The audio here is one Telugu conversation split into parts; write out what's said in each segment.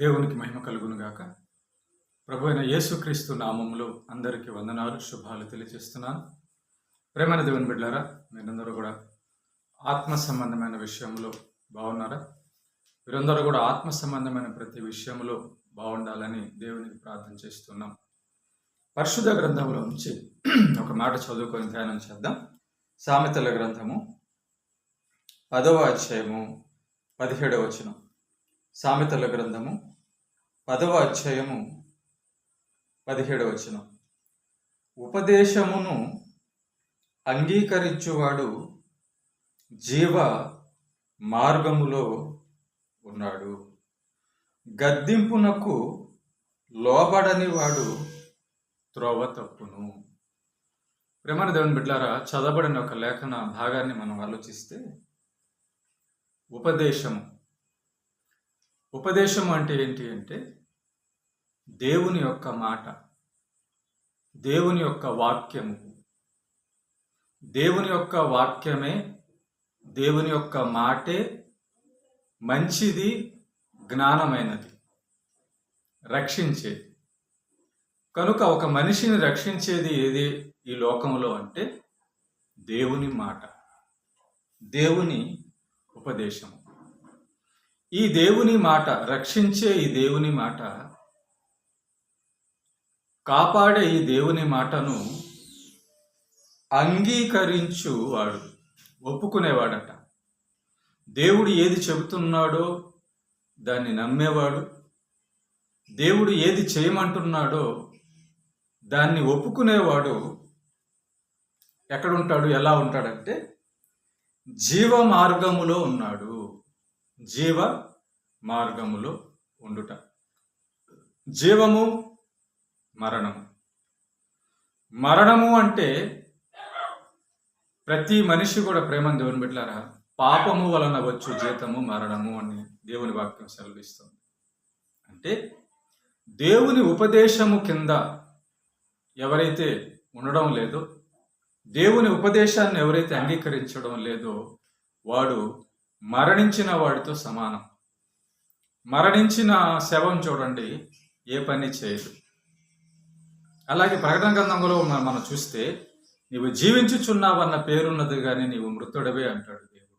దేవునికి మహిమ కలుగునుగాక. ప్రభు అయిన యేసుక్రీస్తు నామంలో అందరికీ వందనాలు శుభాలు తెలియజేస్తున్నాను. ప్రేమైన దేవుని బిడ్డారా మీరందరూ కూడా ఆత్మ సంబంధమైన విషయంలో బాగున్నారా? మీరందరూ కూడా ఆత్మ సంబంధమైన ప్రతి విషయంలో బాగుండాలని దేవునికి ప్రార్థన చేస్తున్నాం. పరిశుద్ధ గ్రంథంలో నుంచి ఒక మాట చదువుకొని ధ్యానం చేద్దాం. సామెతల గ్రంథము పదవ అధ్యాయము పదిహేడవ వచనం. సామెతల గ్రంథము పదవ అధ్యాయము పదిహేడవ వచనం. ఉపదేశమును అంగీకరించువాడు జీవ మార్గములో ఉన్నాడు. గద్దింపునకు లోబడని వాడు త్రోవ తప్పును. ప్రేమణ దేవుని బిడ్డారా చదవబడిన ఒక లేఖన భాగాన్ని మనం ఆలోచిస్తే ఉపదేశము ఉపదేశం అంటే ఏంటి అంటే దేవుని యొక్క మాట దేవుని యొక్క వాక్యము. దేవుని యొక్క వాక్యమే దేవుని యొక్క మాటే మంచిది జ్ఞానమైనది రక్షించేది. కనుక ఒక మనిషిని రక్షించేది ఏది ఈ లోకంలో అంటే దేవుని మాట దేవుని ఉపదేశము. ఈ దేవుని మాట రక్షించే ఈ దేవుని మాట కాపాడే ఈ దేవుని మాటను అంగీకరించువాడు ఒప్పుకునేవాడట. దేవుడు ఏది చెబుతున్నాడో దాన్ని నమ్మేవాడు. దేవుడు ఏది చేయమంటున్నాడో దాన్ని ఒప్పుకునేవాడు. ఎక్కడుంటాడు ఎలా ఉంటాడంటే జీవ మార్గములో ఉన్నాడు. జీవ మార్గములో ఉండుట. జీవము మరణము. మరణము అంటే ప్రతి మనిషి కూడా ప్రేమను దేవుని బిడ్డారా పాపము వలన వచ్చు జీతము మరణము అని దేవుని వాక్యం సెలవిస్తుంది. అంటే దేవుని ఉపదేశము కింద ఎవరైతే ఉండడం లేదో దేవుని ఉపదేశాన్ని ఎవరైతే అంగీకరించడం లేదో వాడు మరణించిన వాడితో సమానం. మరణించిన శవం చూడండి ఏ పని చేయదు. అలాగే ప్రకటన గ్రంథంలో మనం చూస్తే నీవు జీవించుచున్నావన్న పేరున్నది కానీ నీవు మృతుడవే అంటాడు దేవుడు.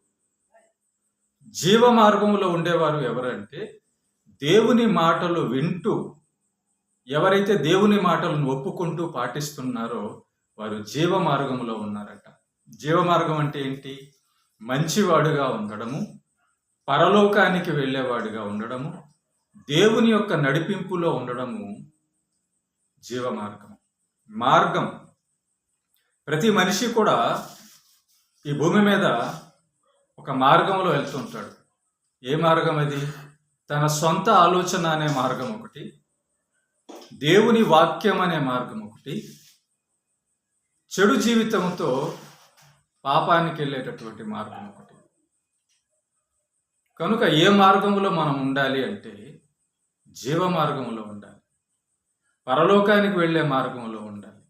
జీవ మార్గంలో ఉండేవారు ఎవరంటే దేవుని మాటలు వింటూ ఎవరైతే దేవుని మాటలను ఒప్పుకుంటూ పాటిస్తున్నారో వారు జీవ మార్గంలో ఉన్నారట. జీవ మార్గం అంటే ఏంటి? మంచివాడుగా ఉండడము పరలోకానికి వెళ్ళేవాడిగా ఉండడము దేవుని యొక్క నడిపింపులో ఉండడము జీవ మార్గం. మార్గం ప్రతి మనిషి కూడా ఈ భూమి మీద ఒక మార్గంలో వెళ్తుంటాడు ఏ మార్గం అది? తన సొంత ఆలోచన అనే మార్గం ఒకటి దేవుని వాక్యం అనే మార్గం ఒకటి చెడు జీవితంతో పాపానికి వెళ్ళేటటువంటి మార్గం ఒకటి కనుక ఏ మార్గంలో మనం ఉండాలి అంటే జీవ మార్గంలో ఉండాలి. పరలోకానికి వెళ్ళే మార్గంలో ఉండాలి.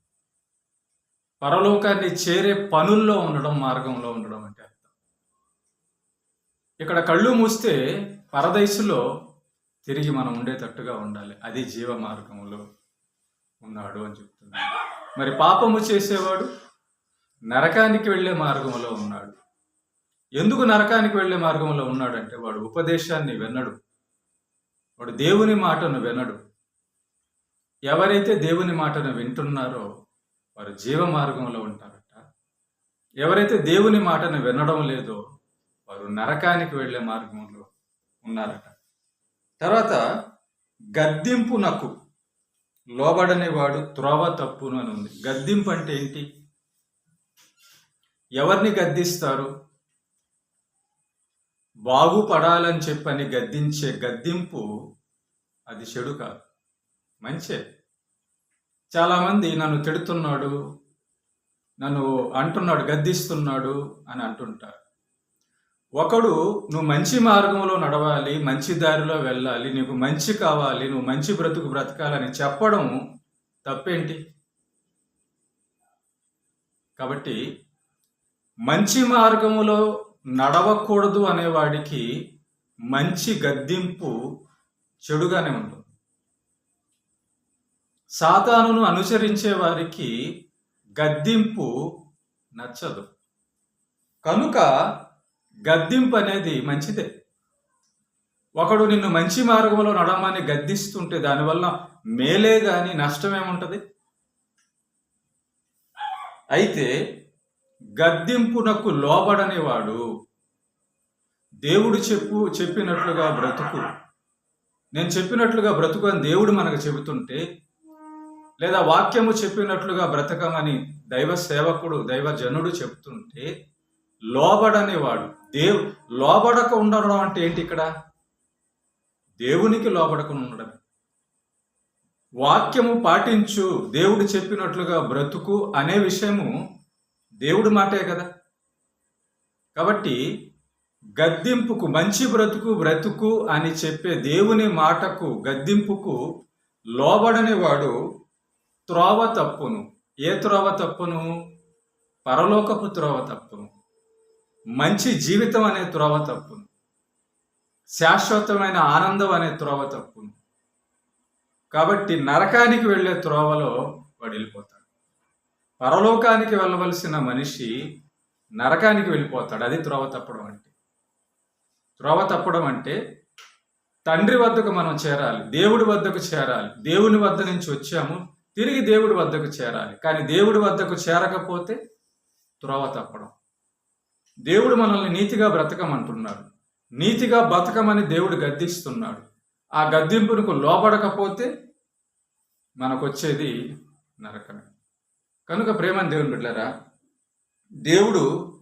పరలోకాన్ని చేరే పనుల్లో ఉండడం మార్గంలో ఉండడం అంటే అర్థం. ఇక్కడ కళ్ళు మూస్తే పరదైసులో తిరిగి మనం ఉండేటట్టుగా ఉండాలి. అది జీవ మార్గంలో ఉన్నాడు అని చెప్తున్నాడు. మరి పాపము చేసేవాడు? నరకానికి వెళ్ళే మార్గంలో ఉన్నాడు. ఎందుకు నరకానికి వెళ్ళే మార్గంలో ఉన్నాడంటే వాడు ఉపదేశాన్ని వినడు. వాడు దేవుని మాటను వినడు. ఎవరైతే దేవుని మాటను వింటున్నారో వారు జీవ మార్గంలో ఉంటారట. ఎవరైతే దేవుని మాటను వినడం లేదో వారు నరకానికి వెళ్ళే మార్గంలో ఉన్నారట. తర్వాత గద్దింపునకు లోబడని వాడు త్రోవ తప్పును అని ఉంది. గద్దింపు అంటే ఏంటి? ఎవరిని గద్దిస్తారు? బాగుపడాలని చెప్పని గద్దించే గద్దింపు అది చెడు కాదు. మంచే. చాలామంది నన్ను తిడుతున్నాడు నన్ను అంటున్నాడు గద్దిస్తున్నాడు అని అంటుంటారు. ఒకడు నువ్వు మంచి మార్గంలో నడవాలి మంచి దారిలో వెళ్ళాలి నీకు మంచి కావాలి నువ్వు మంచి బ్రతుకు బ్రతకాలని చెప్పడం తప్పేంటి? కాబట్టి మంచి మార్గములో నడవకూడదు అనేవాడికి మంచి గద్దింపు చెడుగానే ఉంటుంది. సాతానును అనుసరించే వారికి గద్దింపు నచ్చదు. కనుక గద్దింపు అనేది మంచిదే. ఒకడు నిన్ను మంచి మార్గంలో నడమని గద్దిస్తుంటే దానివల్ల మేలే కానీ నష్టమేముంటుంది అయితే గద్దింపునకు లోబడనివాడు. దేవుడు చెప్పు చెప్పినట్లుగా బ్రతుకు. నేను చెప్పినట్లుగా బ్రతుకు అని దేవుడు మనకు చెబుతుంటే లేదా వాక్యము చెప్పినట్లుగా బ్రతకమని దైవ సేవకుడు దైవ జనుడు చెప్తుంటే లోబడనివాడు. దేవు లోబడక ఉండడం అంటే ఏంటి ఇక్కడ? దేవునికి లోబడకుండా ఉండడం వాక్యము పాటించు దేవుడు చెప్పినట్లుగా బ్రతుకు అనే విషయము దేవుడు మాటే కదా. కాబట్టి గద్దింపుకు మంచి బ్రతుకు బ్రతుకు అని చెప్పే దేవుని మాటకు గద్దింపుకు లోబడని వాడు త్రోవ తప్పును. ఏ త్రోవ తప్పును? పరలోకపు త్రోవ తప్పును. మంచి జీవితం అనే త్రోవ తప్పును. శాశ్వతమైన ఆనందం అనే త్రోవ తప్పును. కాబట్టి నరకానికి వెళ్ళే త్రోవలో వాడు వెళ్ళిపోతాడు. పరలోకానికి వెళ్ళవలసిన మనిషి నరకానికి వెళ్ళిపోతాడు. అది త్రోవ తప్పడం అంటే. త్రోవ తప్పడం అంటే తండ్రి వద్దకు మనం చేరాలి దేవుడి వద్దకు చేరాలి దేవుని వద్ద నుంచి వచ్చాము తిరిగి దేవుడి వద్దకు చేరాలి. కానీ దేవుడి వద్దకు చేరకపోతే త్రోవ తప్పడం. దేవుడు మనల్ని నీతిగా బ్రతకమంటున్నాడు. నీతిగా బతకమని దేవుడు గద్దిస్తున్నాడు. ఆ గద్దింపునకు లోబడకపోతే మనకొచ్చేది నరకమే. కనుక ప్రేమని దేవుని బిడ్డారా దేవుడు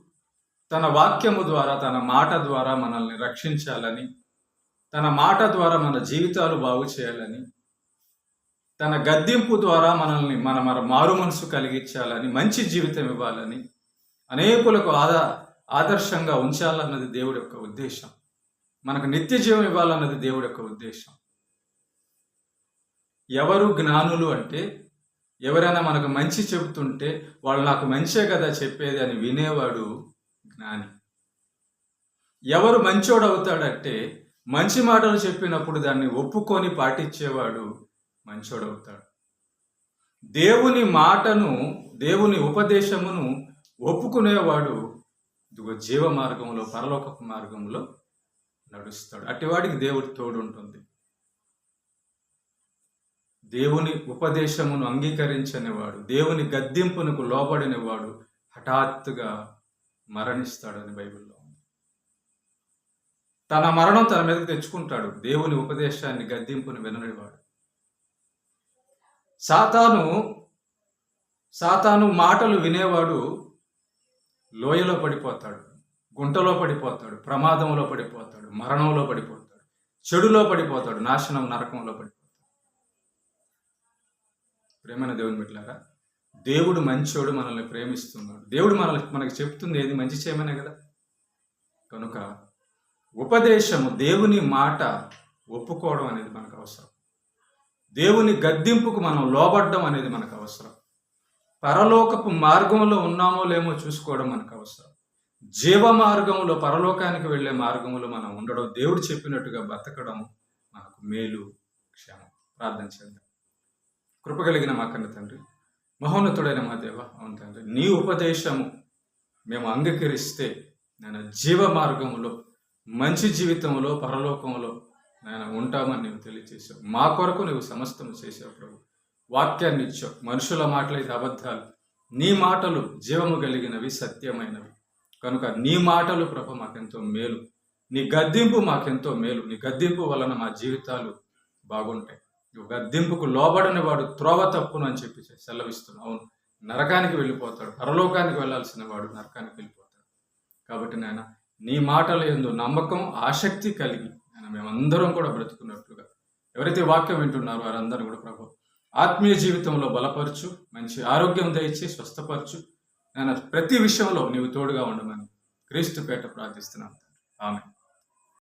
తన వాక్యము ద్వారా తన మాట ద్వారా మనల్ని రక్షించాలని తన మాట ద్వారా మన జీవితాలు బాగు చేయాలని తన గద్దింపు ద్వారా మనల్ని మన మన మారు మనసు కలిగించాలని మంచి జీవితం ఇవ్వాలని అనేకులకు ఆదా ఆదర్శంగా ఉంచాలన్నది దేవుడి యొక్క ఉద్దేశం. మనకు నిత్య జీవం ఇవ్వాలన్నది దేవుడి యొక్క ఉద్దేశం. ఎవరు జ్ఞానులు అంటే ఎవరైనా మనకు మంచి చెబుతుంటే వాళ్ళు నాకు మంచే కదా చెప్పేది అని వినేవాడు జ్ఞాని. ఎవరు మంచోడు అవుతాడంటే మంచి మాటలు చెప్పినప్పుడు దాన్ని ఒప్పుకొని పాటించేవాడు మంచోడు అవుతాడు దేవుని మాటను దేవుని ఉపదేశమును ఒప్పుకునేవాడు ఇదిగో జీవ మార్గంలో పరలోక మార్గంలో నడుస్తాడు. అటువాడికి దేవుడు తోడు ఉంటుంది దేవుని ఉపదేశమును అంగీకరించనివాడు దేవుని గద్దింపునకు లోబడినవాడు హఠాత్తుగా మరణిస్తాడని బైబిల్లో ఉంది. తన మరణం తన మీదకు తెచ్చుకుంటాడు దేవుని ఉపదేశాన్ని గద్దింపును విననివాడు. సాతాను సాతాను మాటలు వినేవాడు లోయలో పడిపోతాడు గుంటలో పడిపోతాడు ప్రమాదంలో పడిపోతాడు మరణంలో పడిపోతాడు చెడులో పడిపోతాడు నాశనం నరకంలో పడిపోతాడు. ప్రేమైన దేవుని బిడ్డలారా దేవుడు మంచోడు మనల్ని ప్రేమిస్తున్నాడు. దేవుడు మనల్ని మనకి చెప్తుంది ఏది? మంచి చేయమనే కదా. కనుక ఉపదేశము దేవుని మాట ఒప్పుకోవడం అనేది మనకు అవసరం. దేవుని గద్దింపుకు మనం లోబడ్డం అనేది మనకు అవసరం. పరలోకపు మార్గంలో ఉన్నామో లేమో చూసుకోవడం మనకు అవసరం. జీవ మార్గంలో పరలోకానికి వెళ్ళే మార్గంలో మనం ఉండడం దేవుడు చెప్పినట్టుగా బతకడం మనకు మేలు క్షేమం. ప్రార్థన చేద్దాం. కృప కలిగిన మా కన్న తండ్రి. మహోన్నతుడైన మా దేవ అవును తండ్రి. నీ ఉపదేశము మేము అంగీకరిస్తే నేను జీవ మార్గములో మంచి జీవితంలో పరలోకంలో నేను ఉంటామని నువ్వు తెలియజేశావు మా కొరకు నువ్వు సమస్తం చేసావు ప్రభు. వాక్యాన్ని ఇచ్చావు. మనుషుల మాటలైతే అబద్ధాలు. నీ మాటలు జీవము కలిగినవి సత్యమైనవి. కనుక నీ మాటలు ప్రభు మాకెంతో మేలు. నీ గద్దింపు మాకెంతో మేలు. నీ గద్దింపు వలన మా జీవితాలు బాగుంటాయి. గద్దింపుకు లోబడని వాడు త్రోవ తప్పును అని చెప్పి సెలవిస్తున్నావు అవును నరకానికి వెళ్ళిపోతాడు పరలోకానికి వెళ్ళాల్సిన వాడు నరకానికి వెళ్ళిపోతాడు. కాబట్టి నాయన నీ మాటల ఎందు నమ్మకం ఆసక్తి కలిగి ఆయన మేమందరం కూడా బ్రతుకున్నట్లుగా. ఎవరైతే వాక్యం వింటున్నారో వారందరూ కూడా ప్రభు ఆత్మీయ జీవితంలో బలపరచు మంచి ఆరోగ్యం దయచి స్వస్థపరచు. నేను ప్రతి విషయంలో నీవు తోడుగా ఉండమని క్రీస్తు పేట ప్రార్థిస్తున్నాను ఆమె